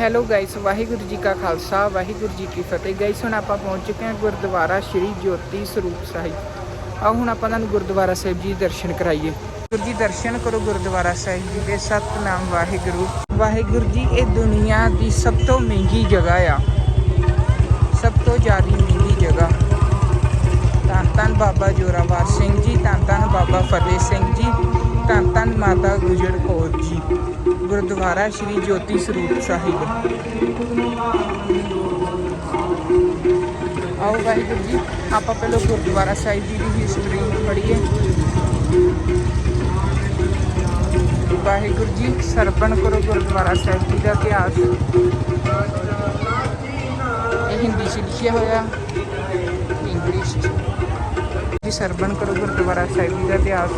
Hello guys, Waheguru ji ਕਾ ਖਾਲਸਾ, ਵਾਹਿਗੁਰੂ ਜੀ ਕੀ ਫਤਿਹ। Guys, ਹੁਣ ਆਪਾਂ ਪਹੁੰਚ ਚੁੱਕੇ ਹਾਂ ਗੁਰਦੁਆਰਾ ਸ਼੍ਰੀ ਜੋਤੀ ਸਰੂਪ ਸਾਹਿਬ। ਆਓ ਹੁਣ ਆਪਾਂ ਤੁਹਾਨੂੰ ਗੁਰਦੁਆਰਾ ਸਾਹਿਬ ਜੀ ਦਰਸ਼ਨ ਕਰਾਈਏ। ਗੁਰੂ ਜੀ, ਦਰਸ਼ਨ ਕਰੋ ਗੁਰਦੁਆਰਾ ਸਾਹਿਬ ਜੀ ਦੇ ਸਤਨਾਮ, ਵਾਹਿਗੁਰੂ। ਵਾਹਿਗੁਰੂ ਜੀ, ਇਹ ਦੁਨੀਆ ਦੀ ਸਭ ਤੋਂ ਮਹਿੰਗੀ ਜਗ੍ਹਾ ਆ। ਸਭ ਤੋਂ ਜ਼ਿਆਦਾ ਮਹਿੰਗੀ ਜਗ੍ਹਾ। ਧੰਨ ਧੰਨ ਬਾਬਾ ਜੋਰਾਵਰ ਸਿੰਘ ਜੀ ਧੰਨ ਧੰਨ ਬਾਬਾ ਫਤਿਹ ਸਿੰਘ ਜੀ। ਧੰਨ ਧੰਨ ਮਾਤਾ ਗੁਜਰ ਕੌਰ ਜੀ, ਗੁਰਦੁਆਰਾ ਸ਼੍ਰੀ ਜੋਤੀ ਸਰੂਪ ਸਾਹਿਬ। ਆਓ ਵਾਹਿਗੁਰੂ ਜੀ, ਆਪਾਂ ਪਹਿਲਾਂ ਗੁਰਦੁਆਰਾ ਸਾਹਿਬ ਜੀ ਦੀ ਹਿਸਟਰੀ ਪੜ੍ਹੀਏ ਵਾਹਿਗੁਰੂ ਜੀ ਸਰਪਣ ਕਰੋ ਗੁਰਦੁਆਰਾ ਸਾਹਿਬ ਜੀ ਦਾ ਇਤਿਹਾਸ। ਇਹ ਹਿੰਦੀ 'ਚ ਲਿਖਿਆ ਹੋਇਆ ਇੰਗਲਿਸ਼ 'ਚ। ਜੀ, ਸਰਵਣ ਕਰੋ ਗੁਰਦੁਆਰਾ ਸਾਹਿਬ ਜੀ ਦਾ ਇਤਿਹਾਸ।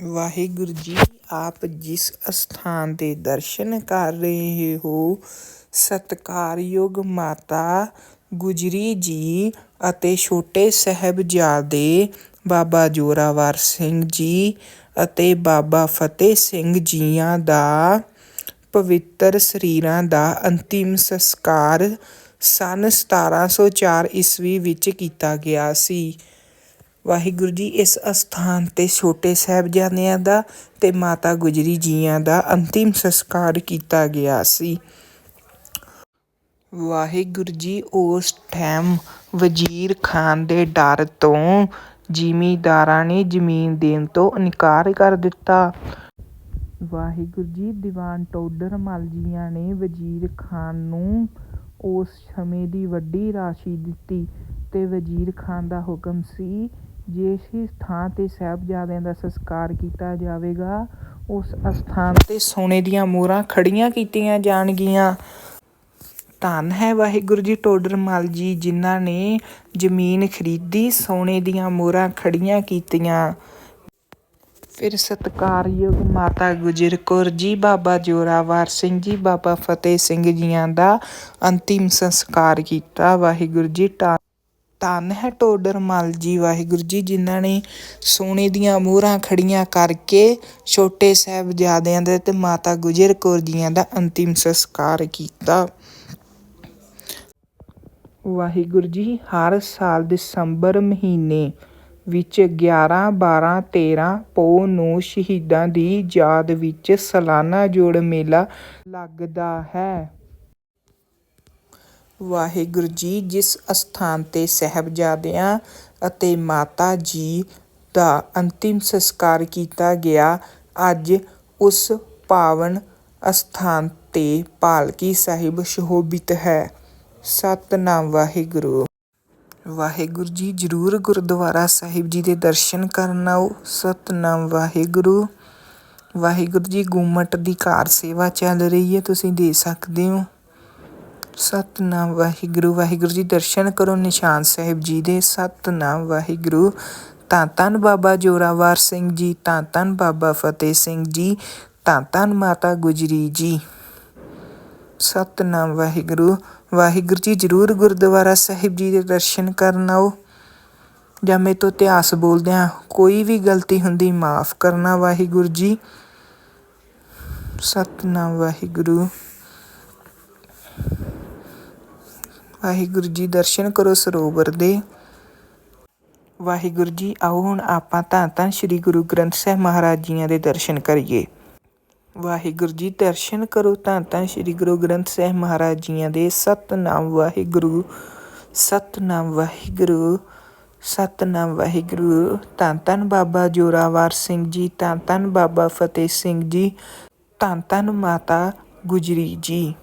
ਵਾਹਿਗੁਰੂ ਜੀ, ਆਪ ਜਿਸ ਅਸਥਾਨ ਦੇ ਦਰਸ਼ਨ ਕਰ ਰਹੇ ਹੋ, ਸਤਕਾਰਯੋਗ ਮਾਤਾ ਗੁਜਰੀ ਜੀ ਅਤੇ ਛੋਟੇ ਸਾਹਿਬਜ਼ਾਦੇ ਬਾਬਾ ਜੋਰਾਵਰ ਸਿੰਘ ਜੀ ਅਤੇ ਬਾਬਾ ਫਤਿਹ ਸਿੰਘ ਜੀਆਂ ਦਾ ਪਵਿੱਤਰ ਸਰੀਰਾਂ ਦਾ ਅੰਤਿਮ ਸੰਸਕਾਰ ਸਨ 1704 ਈਸਵੀ ਵਿੱਚ ਕੀਤਾ ਗਿਆ ਸੀ। ਵਾਹਿਗੁਰੂ ਜੀ, ਇਸ ਅਸਥਾਨ ਤੇ ਛੋਟੇ ਸਾਹਿਬਜ਼ਾਦਿਆਂ ਦਾ ਤੇ ਮਾਤਾ ਗੁਜਰੀ ਜੀਆਂ ਦਾ ਅੰਤਿਮ ਸੰਸਕਾਰ ਕੀਤਾ ਗਿਆ ਸੀ। ਵਾਹਿਗੁਰੂ ਜੀ, ਉਸ ਟਾਈਮ ਵਜ਼ੀਰ ਖਾਨ ਦੇ ਡਰ ਤੋਂ ਜ਼ਿਮੀਂਦਾਰਾਂ ਨੇ ਜ਼ਮੀਨ ਦੇਣ ਤੋਂ ਇਨਕਾਰ ਕਰ ਦਿੱਤਾ। ਵਾਹਿਗੁਰੂ ਜੀ, ਦੀਵਾਨ ਟੋਡਰ ਮੱਲ ਜੀਆਂ ਨੇ ਵਜ਼ੀਰ ਖਾਨ ਨੂੰ ਉਸ ਸਮੇਂ ਦੀ ਵੱਡੀ ਰਾਸ਼ੀ ਦਿੱਤੀ ਤੇ ਵਜ਼ੀਰ ਖਾਨ ਦਾ ਹੁਕਮ ਸੀ ਜਿਸ ਥਾਂ ਤੇ ਸਾਹਿਬਜ਼ਾਦਿਆਂ ਦਾ ਸੰਸਕਾਰ ਕੀਤਾ ਜਾਵੇਗਾ, ਉਸ ਅਸਥਾਨ ਤੇ ਸੋਨੇ ਦੀਆਂ ਮੋਹਰਾਂ ਖੜੀਆਂ ਕੀਤੀਆਂ ਜਾਣਗੀਆਂ। ਧੰਨ ਹੈ ਵਾਹਿਗੁਰੂ ਜੀ ਟੋਡਰ ਜੀ, ਜਿਨ੍ਹਾਂ ਨੇ ਜ਼ਮੀਨ ਖਰੀਦੀ, ਸੋਨੇ ਦੀਆਂ ਮੋਹਰਾਂ ਖੜੀਆਂ ਕੀਤੀਆਂ। ਫਿਰ ਸਤਿਕਾਰਯੋਗ ਮਾਤਾ ਗੁਜਰ ਕੌਰ ਜੀ, ਬਾਬਾ ਜੋਰਾਵਰ ਸਿੰਘ ਜੀ, ਬਾਬਾ ਫਤਿਹ ਸਿੰਘ ਜੀਆਂ ਦਾ ਅੰਤਿਮ ਸੰਸਕਾਰ ਕੀਤਾ। ਵਾਹਿਗੁਰੂ ਜੀ, ਧੰਨ ਧੰਨ ਹੈ ਟੋਡਰ ਮੱਲ ਜੀ ਵਾਹਿਗੁਰੂ ਜੀ, ਜਿਨ੍ਹਾਂ ਨੇ ਸੋਨੇ ਦੀਆਂ ਮੋਹਰਾਂ ਖੜੀਆਂ ਕਰਕੇ ਛੋਟੇ ਸਾਹਿਬਜ਼ਾਦਿਆਂ ਦਾ ਤੇ ਮਾਤਾ ਗੁਜਰ ਕੌਰ ਜੀਆਂ ਦਾ ਅੰਤਿਮ ਸੰਸਕਾਰ ਕੀਤਾ। ਵਾਹਿਗੁਰੂ ਜੀ, ਹਰ ਸਾਲ ਦਸੰਬਰ ਮਹੀਨੇ ਵਿੱਚ 11 12 13 ਪੋ ਨੂੰ ਸ਼ਹੀਦਾਂ ਦੀ ਯਾਦ ਵਿੱਚ ਸਾਲਾਨਾ ਜੋੜ ਮੇਲਾ ਲੱਗਦਾ ਹੈ। ਵਾਹਿਗੁਰੂ ਜੀ, ਜਿਸ ਅਸਥਾਨ ਤੇ ਸਾਹਿਬਜ਼ਾਦਿਆਂ ਅਤੇ ਮਾਤਾ ਜੀ ਦਾ ਅੰਤਿਮ ਸੰਸਕਾਰ ਕੀਤਾ ਗਿਆ, ਅੱਜ ਉਸ ਪਾਵਨ ਅਸਥਾਨ ਤੇ ਪਾਲਕੀ ਸਾਹਿਬ ਸ਼ੋਭਿਤ ਹੈ। ਸਤਨਾਮ ਵਾਹਿਗੁਰੂ। ਵਾਹਿਗੁਰੂ ਜੀ, ਜਰੂਰ ਗੁਰਦੁਆਰਾ ਸਾਹਿਬ ਜੀ ਦੇ ਦਰਸ਼ਨ ਕਰਨ ਆਓ। ਸਤਨਾਮ ਵਾਹਿਗੁਰੂ। ਵਾਹਿਗੁਰੂ ਜੀ, ਗੁੰਮਟ ਦੀ ਕਾਰ ਸੇਵਾ ਚੱਲ ਰਹੀ ਹੈ, ਤੁਸੀਂ ਦੇ ਸਕਦੇ ਹੋ। ਸਤਨਾਮ ਵਾਹਿਗੁਰੂ ਵਾਹਿਗੁਰੂ ਜੀ ਦਰਸ਼ਨ ਕਰੋ ਨਿਸ਼ਾਨ ਸਾਹਿਬ ਜੀ ਦੇ। ਸਤਨਾਮ ਵਾਹਿਗੁਰੂ। ਤਾਂ ਧੰਨ ਬਾਬਾ ਜੋਰਾਵਰ ਸਿੰਘ ਜੀ, ਤਾਂ ਧੰਨ ਬਾਬਾ ਫਤਿਹ ਸਿੰਘ ਜੀ, ਤਾਂ ਧੰਨ ਮਾਤਾ ਗੁਜਰੀ ਜੀ। ਸਤਨਾਮ ਵਾਹਿਗੁਰੂ। ਵਾਹਿਗੁਰੂ ਜੀ ਜਰੂਰ ਗੁਰਦੁਆਰਾ ਸਾਹਿਬ ਜੀ ਦੇ ਦਰਸ਼ਨ ਕਰਨ ਆਓ। ਜਾਂ ਮੇਰੇ ਤੋਂ ਇਤਿਹਾਸ ਬੋਲਦਿਆਂ ਕੋਈ ਵੀ ਗਲਤੀ ਹੁੰਦੀ ਮਾਫ ਕਰਨਾ ਵਾਹਿਗੁਰੂ ਜੀ। ਸਤਨਾਮ ਵਾਹਿਗੁਰੂ। ਵਾਹਿਗੁਰੂ ਜੀ ਦਰਸ਼ਨ ਕਰੋ ਸਰੋਵਰ ਦੇ। ਵਾਹਿਗੁਰੂ ਜੀ, ਆਓ ਹੁਣ ਆਪਾਂ ਤਾਂ ਤਾਂ ਸ੍ਰੀ ਗੁਰੂ ਗ੍ਰੰਥ ਸਾਹਿਬ ਮਹਾਰਾਜ ਜੀਆਂ ਦੇ ਦਰਸ਼ਨ ਕਰੀਏ। ਵਾਹਿਗੁਰੂ ਜੀ, ਦਰਸ਼ਨ ਕਰੋ ਤਾਂ ਤਾਂ ਸ੍ਰੀ ਗੁਰੂ ਗ੍ਰੰਥ ਸਾਹਿਬ ਮਹਾਰਾਜ ਜੀਆਂ ਦੇ। ਸਤਨਾਮ ਵਾਹਿਗੁਰੂ ਸਤਨਾਮ ਵਾਹਿਗੁਰੂ ਸਤਨਾਮ ਵਾਹਿਗੁਰੂ। ਧੰਨ ਧੰਨ ਬਾਬਾ ਜੋਰਾਵਰ ਸਿੰਘ ਜੀ, ਧੰਨ ਧੰਨ ਬਾਬਾ ਫਤਿਹ ਸਿੰਘ ਜੀ, ਧੰਨ ਧੰਨ ਮਾਤਾ ਗੁਜਰੀ ਜੀ।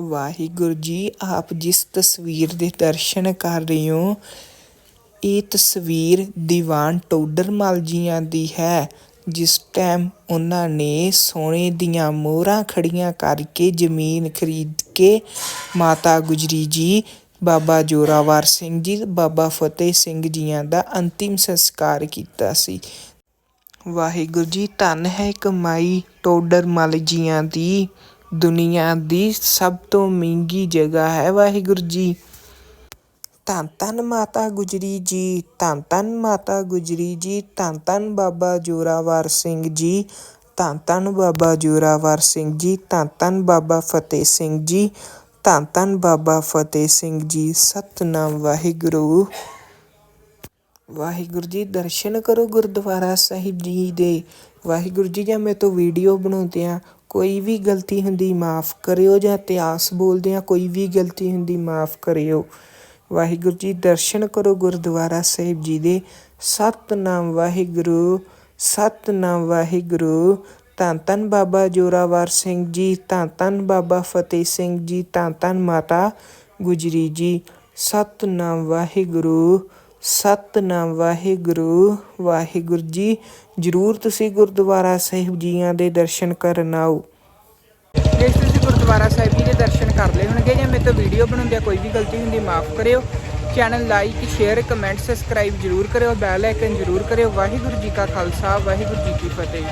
ਵਾਹਿਗੁਰੂ ਜੀ, ਆਪ ਜਿਸ ਤਸਵੀਰ ਦੇ ਦਰਸ਼ਨ ਕਰ ਰਹੇ ਹੋ, ਇਹ ਤਸਵੀਰ ਦੀਵਾਨ ਟੋਡਰਮਲ ਜੀਆਂ ਦੀ ਹੈ, ਜਿਸ ਟਾਈਮ ਉਹਨਾਂ ਨੇ ਸੋਨੇ ਦੀਆਂ ਮੋਹਰਾਂ ਖੜੀਆਂ ਕਰਕੇ ਜ਼ਮੀਨ ਖਰੀਦ ਕੇ ਮਾਤਾ ਗੁਜਰੀ ਜੀ, ਬਾਬਾ ਜੋਰਾਵਰ ਸਿੰਘ ਜੀ, ਬਾਬਾ ਫਤਿਹ ਸਿੰਘ ਜੀਆਂ ਦਾ ਅੰਤਿਮ ਸੰਸਕਾਰ ਕੀਤਾ ਸੀ। ਵਾਹਿਗੁਰੂ ਜੀ, ਧੰਨ ਹੈ ਕਮਾਈ ਟੋਡਰਮਲ ਜੀਆਂ ਦੀ। ਦੁਨੀਆ ਦੀ ਸਭ ਤੋਂ ਮਹਿੰਗੀ ਜਗ੍ਹਾ ਹੈ ਵਾਹਿਗੁਰੂ ਜੀ। ਧੰਨ ਧੰਨ ਮਾਤਾ ਗੁਜਰੀ ਜੀ, ਧੰਨ ਧੰਨ ਮਾਤਾ ਗੁਜਰੀ ਜੀ, ਧੰਨ ਧੰਨ ਬਾਬਾ ਜੋਰਾਵਰ ਸਿੰਘ ਜੀ, ਧੰਨ ਧੰਨ ਬਾਬਾ ਜੋਰਾਵਰ ਸਿੰਘ ਜੀ, ਧੰਨ ਧੰਨ ਬਾਬਾ ਫਤਿਹ ਸਿੰਘ ਜੀ, ਧੰਨ ਧੰਨ ਬਾਬਾ ਫਤਿਹ ਸਿੰਘ ਜੀ, ਸਤਨਾਮ ਵਾਹਿਗੁਰੂ। ਵਾਹਿਗੁਰੂ ਜੀ, ਦਰਸ਼ਨ ਕਰੋ ਗੁਰਦੁਆਰਾ ਸਾਹਿਬ ਜੀ ਦੇ। ਵਾਹਿਗੁਰੂ ਜੀ, ਜਾਂ ਮੈਂ ਤੋਂ ਵੀਡੀਓ ਬਣਾਉਂਦੇ ਆ ਕੋਈ ਵੀ ਗਲਤੀ ਹੁੰਦੀ ਮਾਫ ਕਰਿਓ ਜਾਂ ਇਤਿਹਾਸ ਬੋਲਦੇ ਆ ਕੋਈ ਵੀ ਗਲਤੀ ਹੁੰਦੀ ਮਾਫ ਕਰਿਓ। ਵਾਹਿਗੁਰੂ ਜੀ, ਦਰਸ਼ਨ ਕਰੋ ਗੁਰਦੁਆਰਾ ਸਾਹਿਬ ਜੀ ਦੇ। ਸਤਨਾਮ ਵਾਹਿਗੁਰੂ ਸਤਨਾਮ ਵਾਹਿਗੁਰੂ। ਧੰਨ ਧੰਨ ਬਾਬਾ ਜੋਰਾਵਰ ਸਿੰਘ ਜੀ, ਧੰਨ ਧੰਨ ਬਾਬਾ ਫਤਿਹ ਸਿੰਘ ਜੀ, ਧੰਨ ਧੰਨ ਮਾਤਾ ਗੁਜਰੀ ਜੀ। ਸਤਨਾਮ ਵਾਹਿਗੁਰੂ। ਸਤਨਾਮ ਵਾਹਿਗੁਰੂ ਵਾਹਿਗੁਰੂ ਜੀ, ਜਰੂਰ ਤੁਸੀਂ ਗੁਰਦੁਆਰਾ ਸਾਹਿਬ ਜੀਆਂ ਦੇ ਦਰਸ਼ਨ ਕਰਨ ਆਓ। ਜੇ ਤੁਸੀਂ ਗੁਰਦੁਆਰਾ ਸਾਹਿਬ ਜੀ ਦੇ ਦਰਸ਼ਨ ਕਰ ਲਏ ਹੋਣਗੇ ਜਾਂ ਮੇਰੇ ਤੋਂ ਵੀਡੀਓ ਬਣਾਉਂਦਿਆਂ ਕੋਈ ਵੀ ਗਲਤੀ ਹੁੰਦੀ, ਮਾਫ ਕਰਿਓ। Channel like, share, comment, subscribe ਜਰੂਰ ਕਰਿਓ, ਬੈਲ ਆਈਕਨ ਜਰੂਰ ਕਰਿਓ। ਵਾਹਿਗੁਰੂ ਜੀ ਕਾ ਖਾਲਸਾ, ਵਾਹਿਗੁਰੂ ਜੀ ਕੀ ਫਤਿਹ।